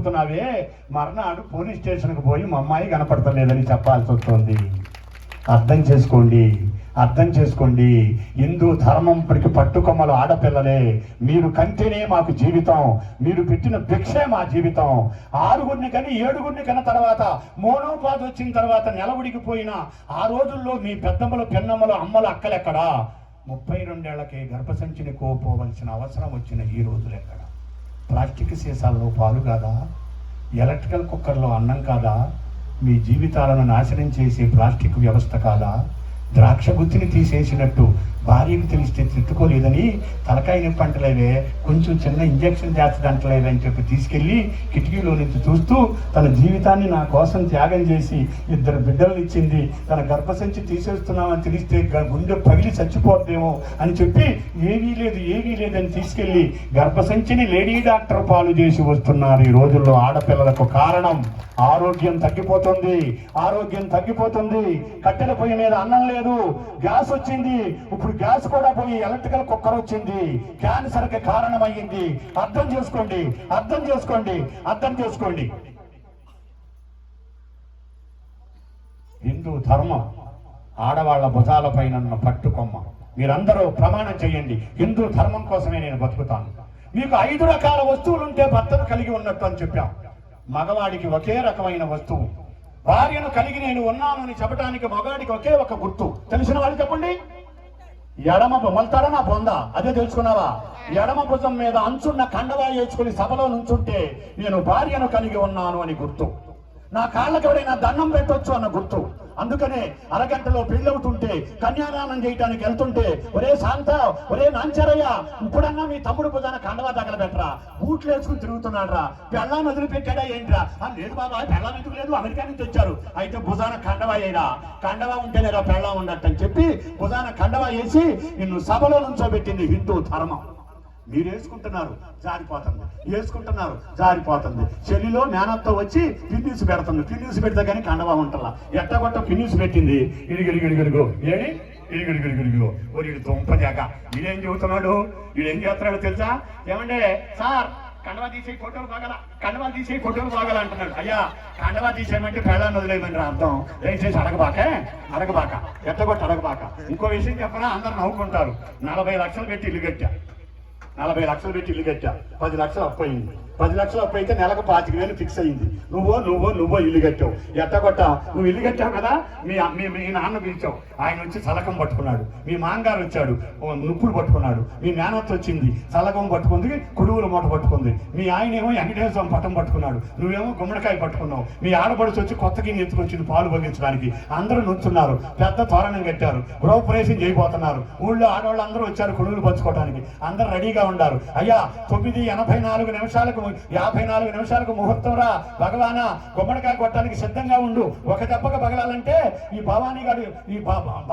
చెప్తున్నావే మర్నాడు పోలీస్ స్టేషన్కి పోయి మా అమ్మాయి కనపడతలేదని చెప్పాల్సి వస్తుంది. అర్థం చేసుకోండి అర్థం చేసుకోండి. హిందూ ధర్మం ఇప్పటికి పట్టుకొమ్మలు ఆడపిల్లలే. మీరు కంటేనే మాకు జీవితం. మీరు పెట్టిన భిక్షే మా జీవితం. ఆరుగురిని కానీ ఏడుగురిని కన్న తర్వాత మోనోపాధి వచ్చిన తర్వాత నెలవుడికి పోయిన ఆ రోజుల్లో మీ పెద్దమ్మలు పెన్నమ్మలు అమ్మలు అక్కలెక్కడా? ముప్పై రెండేళ్ళకే గర్భసంచిని కోపోవలసిన అవసరం వచ్చిన ఈ రోజులు ఎక్కడ ప్లాస్టిక్ సీసాల్లో పాలు కాదా? ఎలక్ట్రికల్ కుక్కర్లో అన్నం కాదా? మీ జీవితాలను నాశనం చేసే ప్లాస్టిక్ వ్యవస్థ కాదా? ద్రాక్ష గుత్తిని తీసేసినట్టు భార్యకు తెలిస్తే తిట్టుకోలేదని తలకాయ నొప్పి కొంచెం చిన్న ఇంజక్షన్ చేస్తదంటలేవే అని చెప్పి తీసుకెళ్ళి కిటికీలో నుంచి చూస్తూ తన జీవితాన్ని నా కోసం త్యాగం చేసి ఇద్దరు బిడ్డలు ఇచ్చింది. తన గర్భసంచి తీసేస్తున్నామని తెలిస్తే గుండె పగిలి చచ్చిపోద్దేమో అని చెప్పి ఏమీ లేదు ఏమీ లేదని తీసుకెళ్ళి గర్భసంచిని లేడీ డాక్టర్ పాలు చేసి వస్తున్నారు. ఈ రోజుల్లో ఆడపిల్లలకు కారణం ఆరోగ్యం తగ్గిపోతుంది ఆరోగ్యం తగ్గిపోతుంది. కట్టెల పొయ్యి మీద అన్నం లేదు గ్యాస్ వచ్చింది. ఇప్పుడు గ్యాస్ కూడా పోయి ఎలక్ట్రికల్ కుక్కర్ వచ్చింది. క్యాన్సర్కి కారణమయ్యింది. అర్థం చేసుకోండి. అర్థం చేసుకోండి. అర్థం చేసుకోండి. హిందూ ధర్మం ఆడవాళ్ళ భుజాలపైన ఉన్న పట్టుకొమ్మ. మీరందరూ ప్రమాణం చేయండి. హిందూ ధర్మం కోసమే నేను బతుకుతాను. మీకు ఐదు రకాల వస్తువులు ఉంటే భర్తను కలిగి ఉన్నట్టు అని చెప్పాం. మగవాడికి ఒకే రకమైన వస్తువు. భార్యను కలిగి నేను ఉన్నాను అని చెప్పడానికి మగవాడికి ఒకే ఒక గుర్తు. తెలిసిన వాళ్ళు చెప్పండి. ఎడమ మొలతాడా నా బొంద. అదే తెలుసుకున్నావా? ఎడమ భుజం మీద అంచున్న కండవా వేసుకుని సభలో నుంచుంటే నేను భార్యను కలిగి ఉన్నాను అని గుర్తు. నా కాళ్ళకి ఎవరైనా దండం పెట్టొచ్చు అన్న గుర్తు. అందుకనే అరగంటలో పెళ్ళవుతుంటే కన్యాదానం చేయడానికి వెళ్తుంటే ఒరే శాంత ఒరే నాంచరయ్య ఇప్పుడన్నా మీ తమ్ముడు భుజాన కండవా తగలబెట్టరా? బూట్లు వేసుకుని తిరుగుతున్నాడ్రా పెళ్ళాన్ని వదిలిపెట్టాడా ఏంట్రా? లేదు బాబా పెళ్ళాం ఎందుకు లేదు? అమెరికా నుంచి వచ్చారు. అయితే భుజాన కండవా అయినా కండవా ఉంటేనే రా పెళ్ళం ఉన్నట్టు అని చెప్పి భుజాన కండవా వేసి నిన్ను సభలో నుంచోబెట్టింది హిందూ ధర్మం. మీరు వేసుకుంటున్నారు జారిపోతుంది. వేసుకుంటున్నారు జారిపోతుంది. చెల్లిలో మేనత్తో వచ్చి పిన్నీసు పెడుతుంది. పిన్నీసు పెడితే కానీ కండవా ఉంటలా. ఎట్టగొట్ట పిన్నీసు పెట్టింది? ఇడిగిడిగిడిగిడిగో ఏడి ఇడిగిడిగిడిగిడిగో ఓ వీడు దుంపజాక వీడేం చెబుతున్నాడు? వీడేం చేస్తున్నాడో తెలుసా? ఏమండే? సార్ కండవా తీసే ఫోటోలు బాగల. కండవా తీసే ఫోటోలు బాగల అంటున్నాడు. అయ్యా కండవా తీసేయమంటే పెళ్ళాన్ని వదిలేయమని రా అర్థం. దయచేసి అడగబాక అడగబాక. ఎట్టగొట్ట అడగబాక. ఇంకో విషయం చెప్పరా అందరు నవ్వుకుంటారు. నలభై లక్షలు పెట్టి ఇల్లు కట్టా. నలభై లక్షలు పెట్టి ఇల్లు కట్టా. పది లక్షలు అప్పు అయింది. పది లక్షలు అప్పు అయితే నెలకు పాతిక వేలు ఫిక్స్ అయింది. నువ్వో నువ్వో నువ్వో ఇల్లు కట్టావు. ఎట్టగొట్ట నువ్వు ఇల్లు కట్టావు కదా? మీ మీ మీ నాన్న పిలిచావు. ఆయన వచ్చి సలకం పట్టుకున్నాడు. మీ మాంగారు వచ్చాడు. నుప్పులు పట్టుకున్నాడు. మీ మేనత్త వచ్చింది. సలకం పట్టుకుంది కుడువుల మూట పట్టుకుంది. మీ ఆయన ఏమో వెంకటేశ్వరం పట్టం పట్టుకున్నాడు. నువ్వేమో గుమ్మడికాయ పట్టుకున్నావు. మీ ఆడపడుచు వచ్చి కొత్త గిన్నె ఎత్తుకొచ్చింది పాలు పండించడానికి అందరూ నుంచున్నారు పెద్ద తోరణం కట్టారు. గృహప్రవేశం చేయబోతున్నారు. ఊళ్ళో ఆడవాళ్ళు అందరూ వచ్చారు కొడుగులు పంచుకోవడానికి అందరూ రెడీగా ఉండారు అయ్యా తొమ్మిది ఎనభై నాలుగు నిమిషాలకు యాభై నాలుగు నిమిషాలకు ముహూర్తం రా. భగవానా గుమ్మడికాయ కొట్టడానికి సిద్ధంగా ఉండు. ఒక దెబ్బకు పగలాలంటే ఈ భవానీ గారు ఈ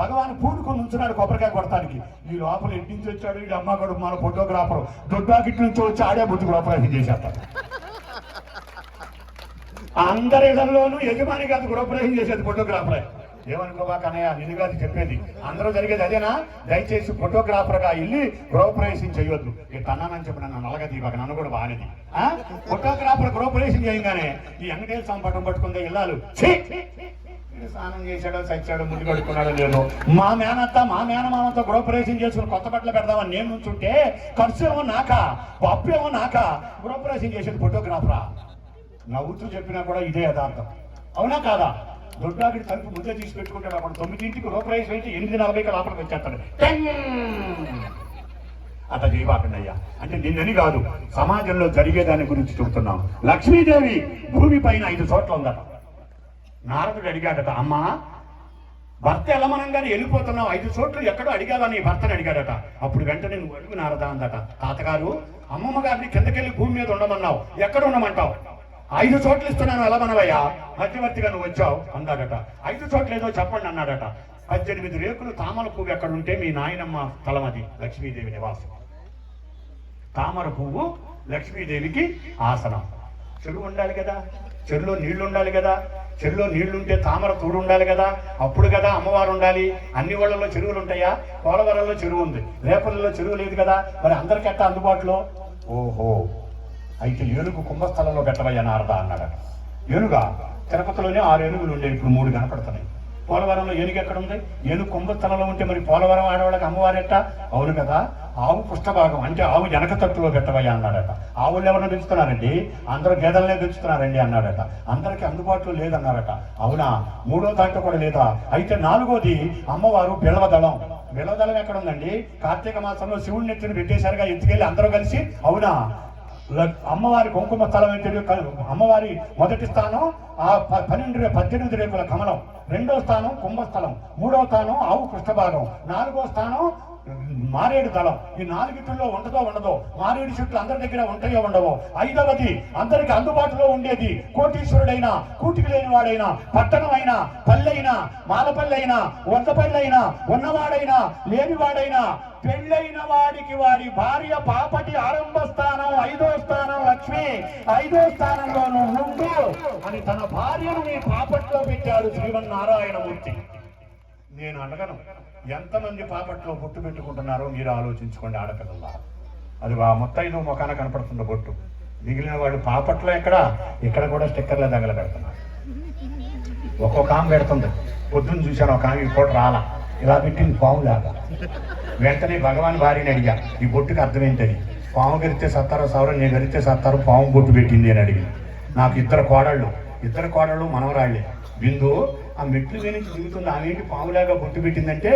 భగవాన్ పూనుకొని ఉంచున్నాడు కొబ్బరికాయ కొట్టడానికి. ఈ లోపల ఇంటి నుంచి వచ్చాడు ఈ అమ్మ గడు మన ఫోటోగ్రాఫర్. దొడ్డాకిట్ నుంచి వచ్చి ఆడే బుద్ధి గృహప్రవేశం చేసేస్తాడు. అందరి ఇళ్ళలోనూ యజమాని కాదు గృహప్రవేశం చేసేది ఫోటోగ్రాఫరే. ఏమనుకోవాక అన్నయ్య నిన్ను కాదు చెప్పేది. అందరూ జరిగేది అదేనా? దయచేసి ఫోటోగ్రాఫర్గా వెళ్ళి గృహప్రవేశం చేయొద్దు. ఈ తన్నానని చెప్పి నన్ను నల్లగా తీయబాక నన్ను కూడా బాగానేది. ఆ? ఫోటోగ్రాఫర్ గృహప్రవేశం చేయగానే ఈ వెంకటేశ్వర పట్టం పట్టుకుందే ఇల్లాలు? స్నానం చేశాడో చచ్చాడో ముందు కడుక్కున్నాడో లేదో. మా మేనత్త మా మేనమామతో గృహప్రవేశం చేసుకుని కొత్త బట్టలు పెడదామని నేను నుంచుంటే ఖర్చు ఏమో నాక పప్పు ఏమో నాక గృహప్రవేశం చేసేది ఫోటోగ్రాఫరా? నవ్వుతూ చెప్పినా కూడా ఇదే యథార్థం. అవునా కాదా? దొడ్డాగిడి తలుపు ముద్ద తీసి పెట్టుకుంటాడు అప్పుడు తొమ్మిదింటికి రూపాయలు వేసి ఎనిమిది నలభైకి లోపలికి వచ్చేస్తాడు. అత అట్లా చేయబాకండి అయ్యా. అంటే నిన్నని కాదు సమాజంలో జరిగేదాని గురించి చెబుతున్నాం. లక్ష్మీదేవి భూమి పైన ఐదు చోట్ల ఉందట. నారదుడు అడిగాడట అమ్మా భర్త ఎలమనంగానే వెళ్ళిపోతున్నావు. ఐదు చోట్లు ఎక్కడో అడిగావని భర్తని? అడిగాడట. అప్పుడు వెంటనే నువ్వు అడుగు నారదా అందట. తాతగారు అమ్మమ్మ గారిని కిందకెళ్ళి భూమి మీద ఉండమన్నావు. ఎక్కడ ఉండమంటావు? ఐదు చోట్ల ఇస్తున్నాను అలమనవయ్యా మధ్యవర్తిగా నువ్వు వచ్చావు అన్నాడట ఐదు చోట్ల ఏదో చెప్పండి అన్నాడట. పద్దెనిమిది రేకులు తామర పువ్వు ఎక్కడ ఉంటే మీ నాయనమ్మ తలమది లక్ష్మీదేవి నివాసం. తామర పువ్వు లక్ష్మీదేవికి ఆసనం. చెరువు ఉండాలి కదా చెరువులో నీళ్ళు ఉండాలి కదా చెరువులో నీళ్ళుంటే తామర తోడు ఉండాలి కదా అప్పుడు కదా అమ్మవారు ఉండాలి. అన్ని వాళ్ళలో చెరువులు ఉంటాయా? పోలవరంలో చెరువు ఉంది. రేపలలో చెరువు లేదు కదా మరి అందరికట్ట అందుబాటులో? ఓహో. అయితే ఏనుగు కుంభస్థలంలో పెట్టవయ్యా నారద అన్నాడట ఏనుగా తిరుపతిలోనే ఆరు ఏనుగులు ఉండేవి ఇప్పుడు మూడు కనపడుతున్నాయి. పోలవరంలో ఏనుగు ఎక్కడ ఉంది ఏనుగు కుంభస్థలంలో ఉంటే మరి పోలవరం ఆడవాళ్ళకి అమ్మవారెట్ట అవును కదా ఆవు పుష్టభాగం అంటే ఆవు వెనక తట్టులో పెట్టవయ్యా అన్నాడట. ఆవులు ఎవరిని పెంచుతున్నారండి? అందరూ గేదెలనే పెంచుతున్నారండి అన్నాడట. అందరికీ అందుబాటులో లేదన్నారట. అవునా? మూడో దాంట్లో కూడా లేదా? అయితే నాలుగోది అమ్మవారు బిలవదళం. బిలవదళం ఎక్కడ ఉందండి కార్తీక మాసంలో శివుడిని ఎత్తుని పెట్టేశారుగా ఎత్తుకెళ్ళి అందరూ కలిసి? అవునా? అమ్మవారి కుంకుమ స్థలం ఏంటి? అమ్మవారి మొదటి స్థానం ఆ పన్నెండు పద్దెనిమిది రేకుల కమలం. రెండో స్థానం కుంభస్థలం. మూడో స్థానం ఆవు పృష్ఠభాగం. నాలుగో స్థానం మారేడు దళం ఈ నాలుగిట్లో ఉండదో ఉండదో మారేడు చెట్లు అందరి దగ్గర ఉంటాయో ఉండవో ఐదవది అందరికి అందుబాటులో ఉండేది కోటీశ్వరుడైనా కూటికి లేని వాడైనా పట్టణమైనా పల్లెైనా మాలపల్లెైనా వందపల్లెైనా ఉన్నవాడైనా లేనివాడైనా పెళ్ళైన వాడికి వాడి భార్య పాపటి ఆరంభ స్థానం ఐదో స్థానం లక్ష్మి ఐదో స్థానంలో నువ్వు అని తన భార్యను నీ పాపట్లో పెట్టాడు శ్రీమన్నారాయణమూర్తి. నేను అడగను ఎంతమంది పాపట్లో బొట్టు పెట్టుకుంటున్నారో మీరు ఆలోచించుకోండి ఆడపిల్లల అది ఆ మొత్తైదు ముఖాన కనపడుతుంది బొట్టు. మిగిలిన వాడు పాపట్లో ఎక్కడ? ఇక్కడ కూడా స్టిక్కర్లే తగల పెడుతున్నారు. ఒక్కొక్క ఆమె పెడుతుంది. పొద్దున్న చూశాను ఒక ఆమె కూడా రాలా. ఇలా పెట్టింది పాము లాగా. వెంటనే భగవాన్ భార్యని అడిగా ఈ బొట్టుకి అర్థం ఏంటని? పాము గరిస్తే సత్తారో సవరం నేను గరిస్తే సత్తారు పాము బొట్టు పెట్టింది అని అడిగి నాకు ఇద్దరు కోడళ్ళు. ఇద్దరు కోడళ్ళు మనవరాళ్ళే. బిందు ఆ మెట్లు మీద నుంచి దిగుతుంది ఏంటి పాములాగా బొట్టు పెట్టిందంటే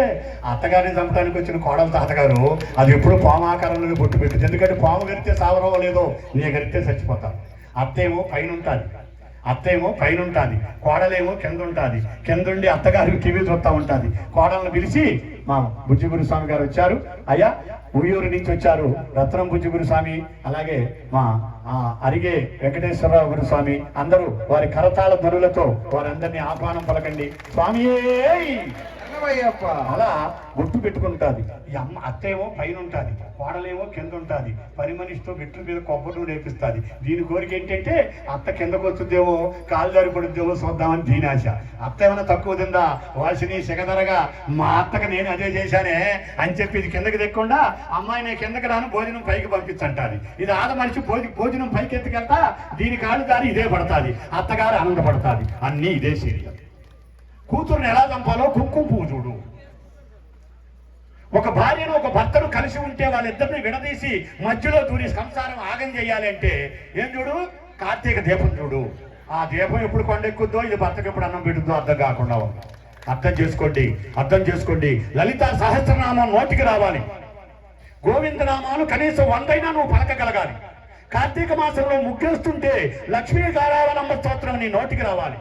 అత్తగారిని చంపడానికి వచ్చిన కోడల తాతగారు అది ఎప్పుడు పాము ఆకారంలోనే బొట్టు పెట్టింది. ఎందుకంటే పాము గరిస్తే సావరో లేదో నీ గరిస్తే చచ్చిపోతాను అత్తేమో పైన ఉంటుంది అత్తేమో పైన ఉంటుంది కోడలేమో కింద ఉంటుంది కిందుండి అత్తగారికి టీవీ చూస్తూ ఉంటుంది. కోడలను పిలిచి మా బుజ్జిగురు స్వామి గారు వచ్చారు. అయ్యా ఉయ్యూరు నుంచి వచ్చారు రత్నం బుజ్జిగురు గురుస్వామి అలాగే మా ఆ, అరిగే వెంకటేశ్వరరావు గురుస్వామి. అందరూ వారి కరతాళ ధనులతో వారందరినీ ఆహ్వానం పలకండి. స్వామియే ఏమయ్యప్ప అలా ఒట్టు పెట్టుకుంటాది. ఈ అమ్మ అత్తేమో పైన ఉంటుంది కోడలేమో కింద ఉంటుంది పని మనిషితో మెట్ల మీద కొబ్బరి నూనె వేపిస్తుంది. దీని కోరిక ఏంటంటే అత్త కిందకు వస్తుందేమో కాలు దారి పడుద్దేమో చూద్దామని దీని ఆశ. అత్త ఏమైనా తక్కువ తిందా? వాసిని శగదరగా మా అత్తకి నేను అదే చేశానే అని చెప్పి ఇది కిందకి తెక్కకుండా అమ్మాయి నేను కిందకి రాను భోజనం పైకి పంపించంటాది. ఇది ఆడ మనిషి భోజ భోజనం పైకి ఎత్తుకెళ్తా దీని కాలు దారి ఇదే పడుతుంది. అత్తగారు ఆనందపడుతుంది. అన్నీ ఇదే సీరియల్ కూతురుని ఎలా చంపాలో కుంకుమ పువ్వు చూడు. ఒక భార్యను ఒక భర్తను కలిసి ఉంటే వాళ్ళిద్దరిని విడదీసి మధ్యలో దూరి సంసారం ఆగం చేయాలి అంటే ఏం చూడు? కార్తీక దీపం చూడు. ఆ దీపం ఎప్పుడు కొండెక్కుద్దో ఇది భర్తకు ఎప్పుడు అన్నం పెడుద్దో అర్థం కాకుండా అర్థం చేసుకోండి అర్థం చేసుకోండి. లలిత సహస్రనామం నోటికి రావాలి. గోవిందనామాలు కనీసం వందైనా నువ్వు పలకగలగాలి. కార్తీక మాసంలో ముగ్గేస్తుంటే లక్ష్మీ గారావలమ్మ స్తోత్రం నీ నోటికి రావాలి.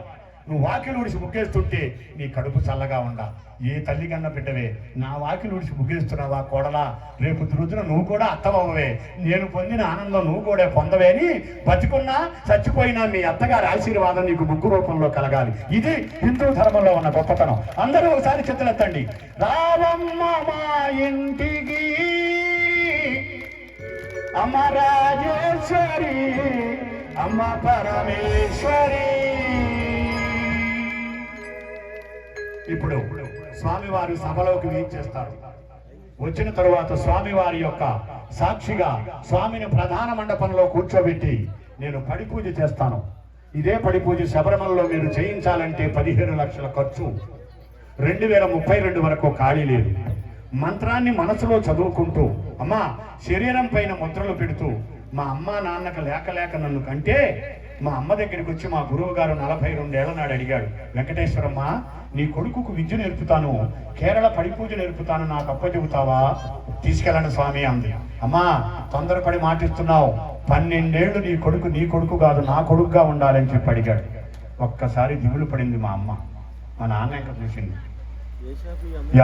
నువ్వు వాకిలు ఉడిసి ముగ్గేస్తుంటే నీ కడుపు చల్లగా ఉండా. ఏ తల్లి కన్న బిడ్డవే నా వాకిలు ఉడిసి ముగ్గేస్తున్నావా కోడలా? రేపు రుద్దున నువ్వు కూడా అత్తవే నేను పొందిన ఆనందం నువ్వు కూడా పొందవే అని బతికున్నా చచ్చిపోయినా మీ అత్తగారి ఆశీర్వాదం నీకు ముగ్గు రూపంలో కలగాలి. ఇది హిందూ ధర్మంలో ఉన్న గొప్పతనం. అందరూ ఒకసారి చెత్తలెత్తండి. రావమ్మ మా ఇంటికి అమ్మ రాజేశ్వరి అమ్మ పరమేశ్వరి. ఇప్పుడు స్వామివారి సభలోకి చేస్తారు? వచ్చిన తరువాత స్వామివారి యొక్క సాక్షిగా స్వామిని ప్రధాన మండపంలో కూర్చోబెట్టి నేను పడి పూజ చేస్తాను. ఇదే పడి పూజ శబరిమలలో మీరు చేయించాలంటే పదిహేను లక్షల ఖర్చు. రెండు వేల ముప్పై రెండు వరకు ఖాళీ లేదు. మంత్రాన్ని మనసులో చదువుకుంటూ అమ్మా శరీరం పైన ముద్రలు పెడుతూ మా అమ్మ నాన్నకు లేక లేక నన్ను కంటే మా అమ్మ దగ్గరికి వచ్చి మా గురువు గారు నలభై రెండేళ్ళ నాడు అడిగాడు వెంకటేశ్వరమ్మ నీ కొడుకుకు విద్య నేర్పుతాను కేరళ పడిపూజ నేర్పుతాను నాకు అప్పచెబుతావా? తీసుకెళ్ళండి స్వామి అంది. అమ్మా తొందరపడి మాటిస్తున్నావు. పన్నెండేళ్ళు నీ కొడుకు నీ కొడుకు కాదు నా కొడుకుగా ఉండాలని చెప్పి అడిగాడు. ఒక్కసారి దిగులు పడింది మా అమ్మ. మా నాన్న ఇంకా చూసింది.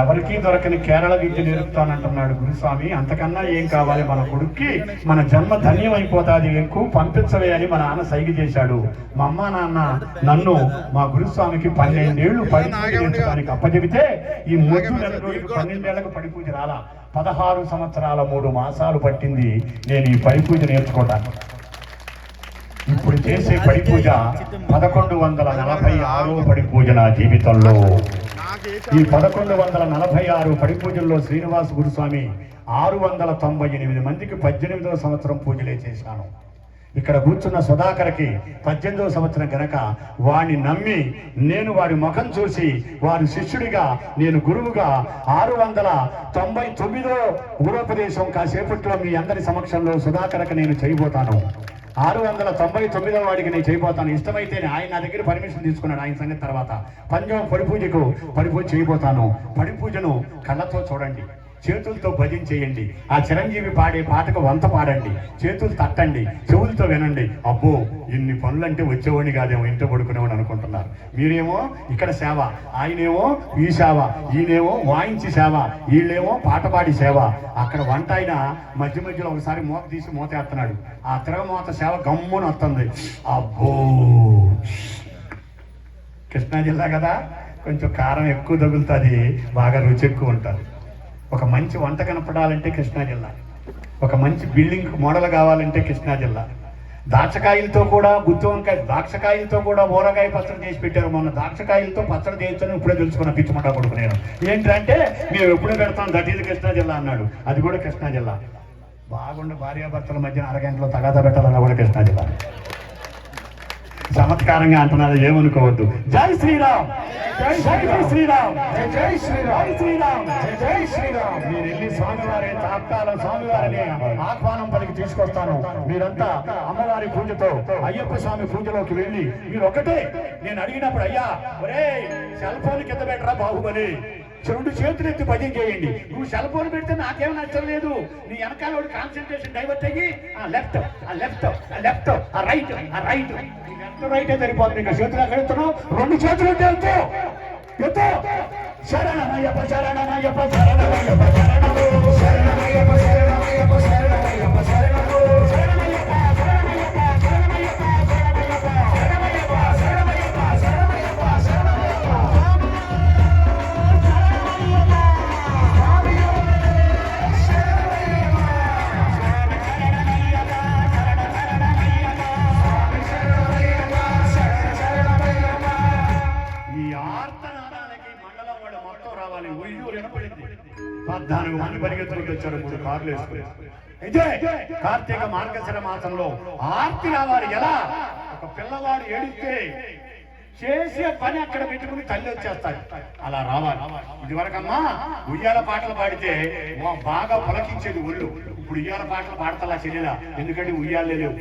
ఎవరికి దొరకని కేరళ విద్య నేర్పుతానంటున్నాడు గురుస్వామి. అంతకన్నా ఏం కావాలి మన కొడుక్కి? మన జన్మ ధన్యం అయిపోతాది ఎక్కువ పంపించవే అని మా నాన్న సైగ చేశాడు. మా అమ్మ నాన్న నన్ను మా గురుస్వామికి పన్నెండేళ్ళు పడి పూజ అప్పచెబితే ఈ మొద్దు నెల రోజులు పన్నెండేళ్ళకు పడి పూజ రాలా. పదహారు సంవత్సరాల మూడు మాసాలు పట్టింది నేను ఈ పడి పూజ నేర్చుకోవడానికి ఇప్పుడు చేసే పడి పూజ పదకొండు వందల నలభై ఆరో పడి పూజ నా జీవితంలో. ఈ పదకొండు వందల నలభై ఆరు పడిపూజల్లో శ్రీనివాస గురుస్వామి ఆరు వందల తొంభై ఎనిమిది మందికి పద్దెనిమిదవ సంవత్సరం పూజలే చేశాను. ఇక్కడ కూర్చున్న సుధాకర్కి పద్దెనిమిదవ సంవత్సరం కనుక వాడిని నమ్మి నేను వాడి ముఖం చూసి వారి శిష్యుడిగా నేను గురువుగా ఆరు వందల తొంభై తొమ్మిదో గురోపదేశం కాసేపట్లో మీ అందరి సమక్షంలో సుధాకర్కి నేను చేయబోతాను. ఆరు వందల తొంభై తొమ్మిదవ వాడికి నేను చేయబోతాను. ఇష్టమైతే ఆయన నా దగ్గర పర్మిషన్ తీసుకున్నాడు ఆయన సంగతి తర్వాత. పంచమ పడి పూజకు చేయబోతాను. పడి పూజను కళ్ళతో చూడండి. చేతులతో భజన చేయండి. ఆ చిరంజీవి పాడే పాటకు వంత పాడండి. చేతులు తట్టండి. చెవులతో వినండి. అబ్బో ఇన్ని పనులంటే వచ్చేవాడిని కాదేమో ఇంట పడుకునేవాడు అనుకుంటున్నారు. మీరేమో ఇక్కడ సేవ ఆయనేమో ఈ సేవ ఈయనేమో వాయించి సేవ వీళ్ళేమో పాట పాడి సేవ. అక్కడ వంట ఆయన మధ్య మధ్యలో ఒకసారి మూత తీసి మూత ఎత్తన్నాడు ఆ తిరగమూత సేవ గమ్మున వస్తుంది. అబ్బో! కృష్ణా జిల్లా కదా కొంచెం కారం ఎక్కువ తగులుతుంది బాగా రుచి ఎక్కువ ఉంటుంది. ఒక మంచి వంట కనపడాలంటే కృష్ణా జిల్లా. ఒక మంచి బిల్డింగ్ మోడల్ కావాలంటే కృష్ణా జిల్లా. దాక్షకాయలతో కూడా గుత్తి వంకాయ దాక్షకాయలతో కూడా ఊరగాయ పచ్చడి చేసి పెట్టారు మొన్న. దాక్షకాయలతో పచ్చడి చేయొచ్చని ఇప్పుడే తెలుసుకున్న పిచ్చిమంట కొడుకు నేను. ఏంటంటే మేము ఎప్పుడే పెడతాం దట్ ఈజ్ కృష్ణా జిల్లా అన్నాడు. అది కూడా కృష్ణా జిల్లా. బాగుండి భార్యాభర్తల మధ్యన అరగంటలో తగాదా పెట్టాలన్నా కూడా కృష్ణా జిల్లా. చమత్కారంగా అంటున్నారు ఏమనుకోవద్దు. జై శ్రీరామ్! జై జై శ్రీరామ్! జై జై శ్రీరామ్! జై శ్రీరామ్! జై జై శ్రీరామ్! మీరు వెళ్ళి స్వామివారి తాప్తాల స్వామివారిని ఆహ్వానం పలికి తీసుకొస్తాను. మీరంతా అమ్మవారి పూజతో అయ్యప్ప స్వామి పూజలోకి వెళ్ళి మీరు ఒకటే నేను అడిగినప్పుడు అయ్యా ఒరే సెల్ ఫోన్ కింద పెట్టరా బాహుబలి? రెండు చేతులు ఎత్తి భజన చేయండి నువ్వు సెల్ ఫోన్ పెడితే నాకేం నచ్చలేదు నీ వెనకాల వాడు కాన్సన్ట్రేషన్ డైవర్ట్ అయ్యి ఆ లెఫ్ట్ ఆ లెఫ్ట్ ఆ లెఫ్ట్ ఆ రైట్ ఆ రైట్ లెఫ్ట్ రైట్ సరిపోతుంది ఇంకా చేతులు ఎక్కడ ఎత్తున్నావు రెండు చేతులు ఉంటే ఎత్తు ఎత్తు శరణమయ్యప్ప శరణమయ్యప్ప శరణమయ్యప్ప శరణమయ్యప్ప శరణమయ్యప్ప శరణమయ్యప్ప శరణమయ్యప్ప శరణము శరణమయ్యప్ప శరణమయ్యప్ప రావాలి ఉయ్యూరు వినపడింది పద్నాలుగు మంది పరిగెత్తులకు వచ్చారు మూడు కార్లు వేసుకుని. అయితే కార్తీక మార్గశిర మాసంలో ఆర్తి రావాలి. ఎలా? ఒక పిల్లవాడు ఏడిస్తే చేసే పని అక్కడ పెట్టుకుని తల్లి వచ్చేస్తాడు అలా రావాలి. ఇది వరకమ్మా ఉయ్యాల పాటలు పాడితే బాగా పులకించేది ఒళ్ళు. ఇప్పుడు ఉయ్యాల పాటలు పాడతలా చెల్లెలా? ఎందుకంటే ఉయ్యాలే లేవు.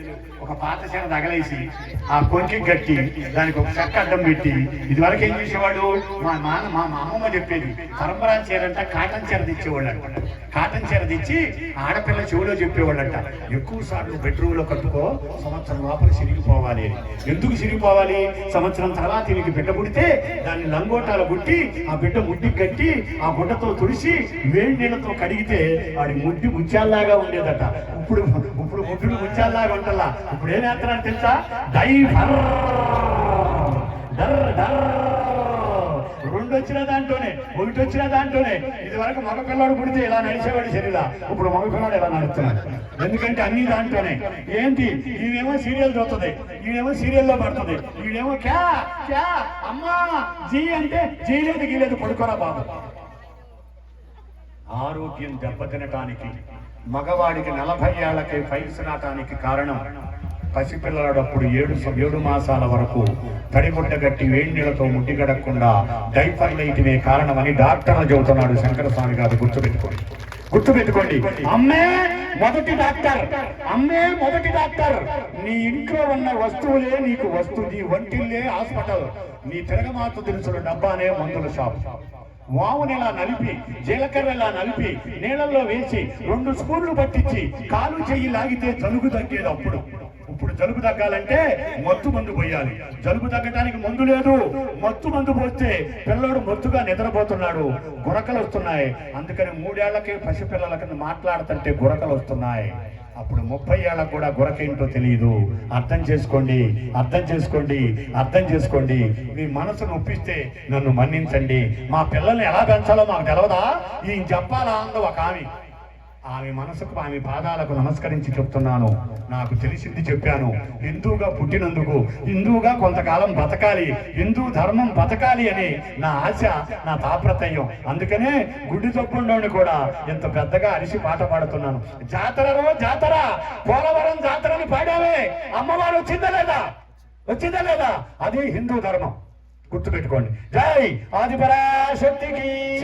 ఒక పాత చీర తగలేసి ఆ కొంచెం కట్టి దానికి ఒక చెక్క అడ్డం పెట్టి ఇది వరకు ఏం చేసేవాడు? మా నాన్న మా అమ్మమ్మ చెప్పేది పరంపరా చీర అంట కాటన్ చీర తెచ్చేవాళ్ళు అంట కాటన్ చీర తెచ్చి ఆడపిల్ల చెవిలో అంట ఎక్కువ సార్లు బెడ్రూమ్లో కట్టుకో సంవత్సరం లోపల సిరిగిపోవాలి అని. ఎందుకు సిరిగిపోవాలి సంవత్సరం తర్వాత ఈయనకి బిడ్డ పుడితే దాన్ని లంగోటాలు గుట్టి ఆ బిడ్డ ముడ్డి కట్టి ఆ గుడ్డతో తుడిసి వేడి నీళ్ళతో కడిగితే వాడి ముడ్డి ముత్యాల్లాగా ఉండేదట. ఇప్పుడు ఇప్పుడు ముడ్డుడు ముత్యాల్లాగా ఉంటలా ఇప్పుడు ఏం చేస్తారని తెలుసా? డైఫర్. డర్ డర్. రెండు వచ్చిన దాంట్లోనే ఒకటి వచ్చిన దాంట్లోనే. ఇది వరకు మగ పిల్లడు పుడితే ఇలా నడిచేవాడు శరీర. ఇప్పుడు మగ పిల్లడు ఇలా నడుస్తున్నాడు? ఎందుకంటే అన్ని దాంట్లోనే. ఏంటి? ఈయనేమో సీరియల్ చూస్తుంది. ఈయనేమో సీరియల్లో పడుతుంది. ఈయనేమో క్యా క్యా అమ్మా జీ అంటే జీలేదు గీలేదు పడుకోరా బాబు. ఆరోగ్యం దెబ్బతినటానికి మగవాడికి నలభై ఏళ్ళకి ఫైల్స్ నాటానికి కారణం. పసిపిల్లలప్పుడు ఏడు ఏడు మాసాల వరకు తడిగుడ్డ గట్టి వేడి ముట్టిగడకుండా గడకుండా డైపర్ లైట్మే కారణమని డాక్టర్లు చెబుతున్నాడు శంకర స్వామి గారు. గుర్తుపెట్టుకోండి. గుర్తుపెట్టుకోండి. అమ్మే మొదటి డాక్టర్. అమ్మే మొదటి డాక్టర్. నీ ఇంట్లో ఉన్న వస్తువులే నీకు వస్తువు నీ వంటిల్లే హాస్పిటల్. నీ తిరగమాత దినుసుల డబ్బానే మందుల షాప్. వాముని ఇలా నలిపి జీలకర్ర ఇలా నలిపి నీళ్ళల్లో వేసి రెండు స్పూన్లు పట్టించి కాలు చెయ్యి లాగితే జలుబు తగ్గేది అప్పుడు. ఇప్పుడు జలుబు తగ్గాలంటే మత్తు మందు పోయాలి. జలుబు తగ్గడానికి మందు లేదు. మత్తు మందు పోస్తే పిల్లడు మత్తుగా నిద్రపోతున్నాడు. గురకలు వస్తున్నాయి. అందుకని మూడేళ్ళకి కింద మాట్లాడుతుంటే గురకలు వస్తున్నాయి. అప్పుడు ముప్పై ఏళ్ళకు కూడా గురకేంటో తెలియదు అర్థం చేసుకోండి అర్థం చేసుకోండి అర్థం చేసుకోండి. మీ మనసును ఒప్పిస్తే నన్ను మన్నించండి. మా పిల్లల్ని ఎలా పెంచాలో మాకు తెలవదా? ఈయన చెప్పాలా అందు ఒక ఆమె. ఆమె మనసుకు ఆమె పాదాలకు నమస్కరించి చెప్తున్నాను. నాకు తెలిసింది చెప్పాను. హిందూగా పుట్టినందుకు హిందూగా కొంతకాలం బతకాలి హిందూ ధర్మం బతకాలి అని నా ఆశ నా తాప్రతయ్యం అందుకనే గుడి తప్పుండోని కూడా ఇంత పెద్దగా అరిసి పాట పాడుతున్నాను. జాతరలో జాతర పోలవరం జాతరని పాడావే. అమ్మవారు వచ్చిందా లేదా? వచ్చిందా లేదా? అది హిందూ ధర్మం. గుర్తుపెట్టుకోండి. జై ఆదిపరాశక్తికి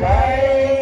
జై.